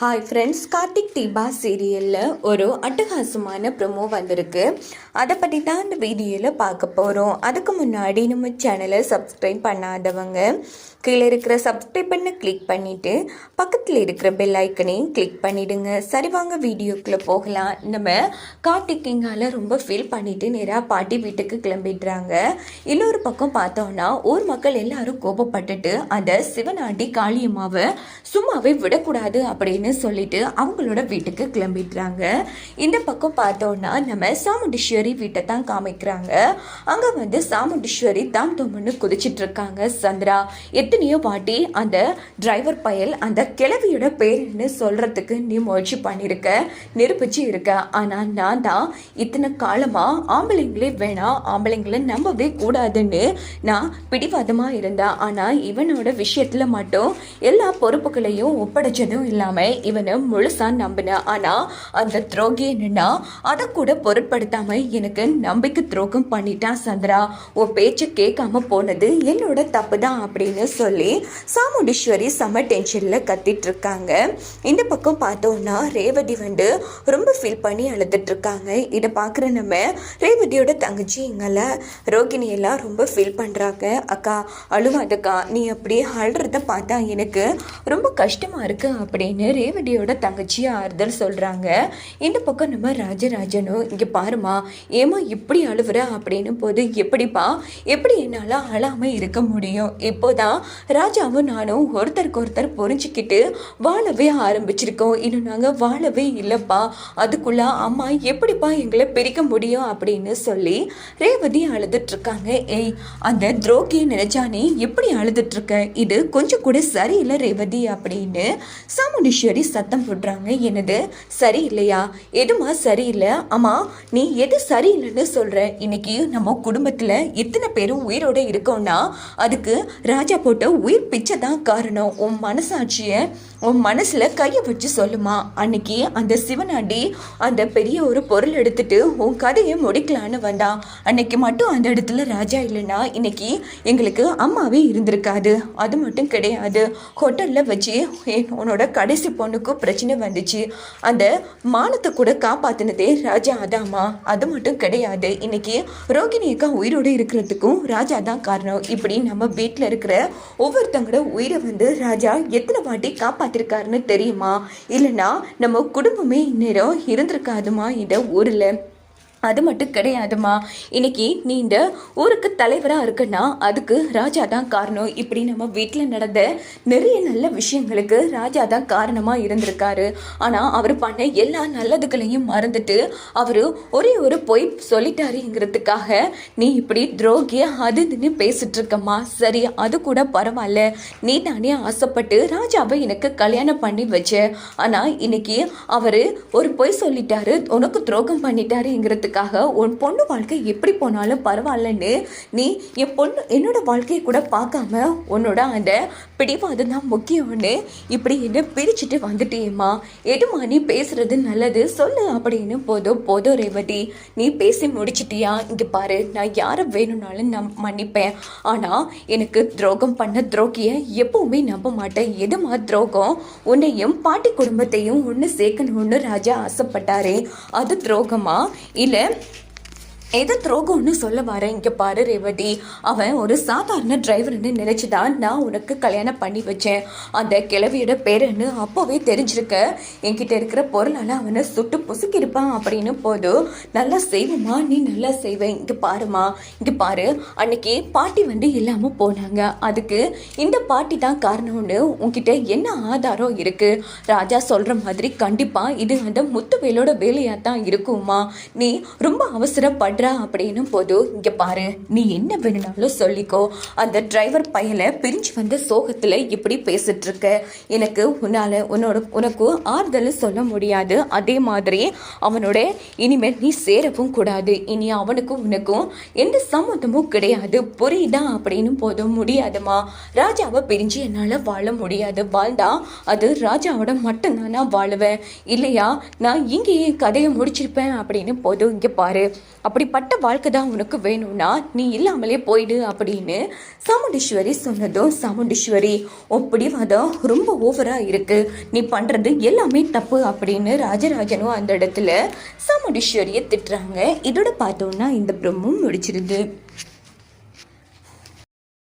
Hi friends Karthik Deepa சீரியலில் ஒரு அட்டகாசமான ப்ரொமோ வந்திருக்கு. அதை பற்றி தான் இந்த வீடியோவில் பார்க்க போகிறோம் அதுக்கு முன்னாடி நம்ம சேனலை சப்ஸ்கிரைப் பண்ணாதவங்க கீழே இருக்கிற சப்ஸ்கிரைப் பண்ண கிளிக் பண்ணிவிட்டு பக்கத்தில் இருக்கிற பெல் ஐக்கனையும் கிளிக் பண்ணிவிடுங்க சரி வாங்க வீடியோக்குள்ளே போகலாம். நம்ம கார்த்திக் இங்கால ரொம்ப ஃபீல் பண்ணிவிட்டு நேராக பாட்டி வீட்டுக்கு கிளம்பிடுறாங்க. இன்னொரு பக்கம் பார்த்தோன்னா ஊர் மக்கள் எல்லாரும் கோபப்பட்டுட்டு அதை சிவனாட்டி காளியம்மாவை சும்மாவே விடக்கூடாது அப்படின்னு சொல்லிட்டு அவங்களோட வீட்டுக்கு கிளம்பிடுறாங்க. இந்த பக்கம் பார்த்தோன்னா நம்ம சாமுண்டீஸ்வரி வீட்டை தான் காமிக்கிறாங்க. அங்கே வந்து சாமுண்டீஸ்வரி தாம் தோமன்னு குதிச்சிட்டு இருக்காங்க சந்திரா. எத்தனையோ பாட்டி அந்த டிரைவர் பயல் அந்த கிழவியோட பேருன்னு சொல்கிறதுக்கு நீ முயற்சி பண்ணியிருக்க நிரூபிச்சு இருக்க. ஆனால் நான் தான் இத்தனை காலமாக ஆம்பளைங்களே வேணாம் ஆம்பளைங்களை நம்பவே கூடாதுன்னு நான் பிடிவாதமாக இருந்தேன். ஆனால் இவனோட விஷயத்தில் மட்டும் எல்லா பொறுப்புகளையும் ஒப்படைச்சதும் இல்லாமல் இவனை முழுசா நம்பினேன் ஆனால் அந்த துரோகி என்னன்னா அதை கூட பொருட்படுத்தாம எனக்கு நம்பிக்கை துரோகம் பண்ணிட்டான் சந்திரா. உன் பேச்சு கேட்காம போனது என்னோட தப்பு தான் அப்படின்னு சொல்லி சாமுண்டீஸ்வரி செம்ம டென்ஷனில் கத்திட்டு இருக்காங்க. இந்த பக்கம் பார்த்தோம்னா ரேவதி வந்து ரொம்ப ஃபீல் பண்ணி அழுதுட்டு இருக்காங்க. இதை பார்க்குற நம்ம ரேவதியோட தங்கச்சி எங்களை ரோகிணி எல்லாம் ரொம்ப ஃபீல் பண்ணுறாங்க அக்கா அழுவாதக்கா. நீ அப்படியே அழுறத பார்த்தா எனக்கு ரொம்ப கஷ்டமாக இருக்கு அப்படின்னு ரேவதியோட தங்கச்சியாக ஆறுதல் சொல்கிறாங்க இந்த பக்கம் நம்ம ராஜராஜனும் இங்கே பாருமா ஏமா இப்படி அழுவுற அப்படின்னு போது எப்படிப்பா எப்படி என்னால் அழாமல் இருக்க முடியும்? இப்போதான் ராஜாவும் நானும் ஒருத்தருக்கு ஒருத்தர் புரிஞ்சுக்கிட்டு வாழவே ஆரம்பிச்சிருக்கோம். இன்னும் நாங்கள் வாழவே இல்லைப்பா. அதுக்குள்ள அம்மா எப்படிப்பா எங்களை பிரிக்க முடியும் அப்படின்னு சொல்லி ரேவதி அழுதுட்டு இருக்காங்க ஏய் அந்த துரோகியை நினைச்சா நீ எப்படி அழுதுட்டுருக்க இது கொஞ்சம் கூட சரியில்லை ரேவதி அப்படின்னு சாமுண்டீஸ்வரி சத்தம் போடுறாங்க. என்னது? சரியில்லையா? எதுமா சரியில்லை? அம்மா நீ எது சரியில்லைன்னு சொல்கிற இன்னைக்கு நம்ம குடும்பத்தில் எத்தனை பேரும் உயிரோட இருக்கோம்னா அதுக்கு ராஜா போட்ட உயிர் பிச்சை தான் காரணம். உன் மனசாட்சியை உன் மனசில் கையை வச்சு சொல்லுமா. அன்னைக்கு அந்த சிவனாண்டி அந்த பெரிய ஒரு பொருள் எடுத்துட்டு உன் கதையை முடிக்கலான்னு வந்தான் அன்னைக்கு மட்டும் அந்த இடத்துல ராஜா இல்லைன்னா இன்னைக்கு எங்களுக்கு அம்மாவே இருந்திருக்காது. அது மட்டும் கிடையாது. ஹோட்டலில் வச்சு உன்னோட கடைசி பொண்ணுக்கும் பிரச்சனை வந்துச்சு. அந்த மானத்தை கூட காப்பாத்தினதே ராஜா அதாம்மா. அது மட்டும் கிடையாது. இன்னைக்கு ரோகிணி அக்கா உயிரோடு இருக்கிறதுக்கும் ராஜா தான் காரணம். இப்படி நம்ம வீட்டில் இருக்கிற ஒவ்வொருத்தங்களோட உயிரை வந்து ராஜா எத்தனை வாட்டி காப்பாத்திருக்காருன்னு தெரியுமா? இல்லைன்னா நம்ம குடும்பமே இந்நேரம் இருந்திருக்காதுமா இந்த ஊரில்? அது மட்டும் கிடையாதுமா இன்னைக்கு நீண்ட ஊருக்கு தலைவராக இருக்குன்னா அதுக்கு ராஜா தான் காரணம். இப்படி நம்ம வீட்டில் நடந்த நிறைய நல்ல விஷயங்களுக்கு ராஜா தான் காரணமாக இருந்திருக்காரு. ஆனால் அவர் பண்ண எல்லா நல்லதுகளையும் மறந்துட்டு அவர் ஒரே ஒரு பொய் சொல்லிட்டாருங்கிறதுக்காக நீ இப்படி துரோகிய அது இதுன்னு பேசிட்டு இருக்கம்மா சரி அது கூட பரவாயில்ல. நீ தானே ஆசைப்பட்டு ராஜாவை எனக்கு கல்யாணம் பண்ணி வச்ச. ஆனால் இன்னைக்கு அவர் ஒரு பொய் சொல்லிட்டாரு உனக்கு துரோகம் பண்ணிட்டாருங்கிறதுக்கு பண்ணிட்டாருங்கிறதுக்காக உன் பொண்ணு வாழ்க்கை எப்படி போனாலும் பரவாயில்லன்னு நீ என் பொண்ணு என்னோட வாழ்க்கையை கூட பார்க்காம உன்னோட அந்த பிடிவாதம் தான் முக்கியம்னு இப்படி என்ன பிரிச்சுட்டு வந்துட்டேம்மா. எதுமா நீ பேசுறது நல்லது? சொல்லு அப்படின்னு போதும் போதும் ரேவதி நீ பேசி முடிச்சிட்டியா? இங்கே பாரு நான் யாரை வேணும்னாலும் நான் மன்னிப்பேன். ஆனால் எனக்கு துரோகம் பண்ண துரோகியை எப்பவுமே நம்ப மாட்டேன். எதுமா துரோகம்? உன்னையும் பாட்டி குடும்பத்தையும் ஒன்று சேர்க்கணும்னு ராஜா ஆசைப்பட்டாரே. அது துரோகமா? இல்லை mulher எது துரோகம்னு சொல்ல வரேன்? இங்கே பாரு ரேவதி. அவன் ஒரு சாதாரண டிரைவர்னு நினச்சி தான் நான் உனக்கு கல்யாணம் பண்ணி வச்சேன். அந்த கிழவியோட பேருன்னு அப்போவே தெரிஞ்சிருக்க. என்கிட்ட இருக்கிற பொருளால் அவனை சுட்டு புசுக்கிருப்பான் அப்படின்னு போதும் நல்லா செய்வோமா நீ நல்லா செய்வேன் இங்கே பாருமா இங்கே பாரு. அன்னைக்கு பாட்டி வந்து இல்லாமல் போனாங்க. அதுக்கு இந்த பாட்டி தான் காரணம்னு உன்கிட்ட என்ன ஆதாரம் இருக்கு? ராஜா சொல்கிற மாதிரி கண்டிப்பாக இது அந்த முத்துவேலோட வேலையாக தான் இருக்குமா நீ ரொம்ப அவசரப்படுற அப்படின்னு போது இங்கே பாரு நீ என்ன வேணும்னாலும் சொல்லிக்கோ. அந்த டிரைவர் பையனை பிரிஞ்சு வந்த சோகத்தில் இப்படி பேசிட்டு இருக்க எனக்கு உன்னால் உன்னோட உனக்கு ஆறுதல் சொல்ல முடியாது. அதே மாதிரி அவனோட இனிமேல் நீ சேரவும் கூடாது. இனி அவனுக்கும் உனக்கும் எந்த சம்மந்தமும் கிடையாது. புரியுதா அப்படின்னு போதும் முடியாதுமா. ராஜாவை பிரிஞ்சு என்னால் வாழ முடியாது. வாழ்ந்தா அது ராஜாவோட மட்டும்தான் நான் வாழுவேன் இல்லையா? நான் இங்கேயே கதையை முடிச்சிருப்பேன் அப்படின்னு போதும் இங்கே பாரு. அப்படி இப்படிப்பட்ட வாழ்க்கை தான் உனக்கு வேணும்னா நீ இல்லாமலே போயிடு அப்படின்னு சாமுண்டீஸ்வரி சொன்னதும் சாமுண்டீஸ்வரி அப்படி வாதம் ரொம்ப ஓவராக இருக்கு. நீ பண்ணுறது எல்லாமே தப்பு அப்படின்னு ராஜராஜனும் அந்த இடத்துல சாமுண்டீஸ்வரியை திட்டுறாங்க. இதோட பார்த்தோன்னா இந்த பிரம்மும் முடிச்சிருது.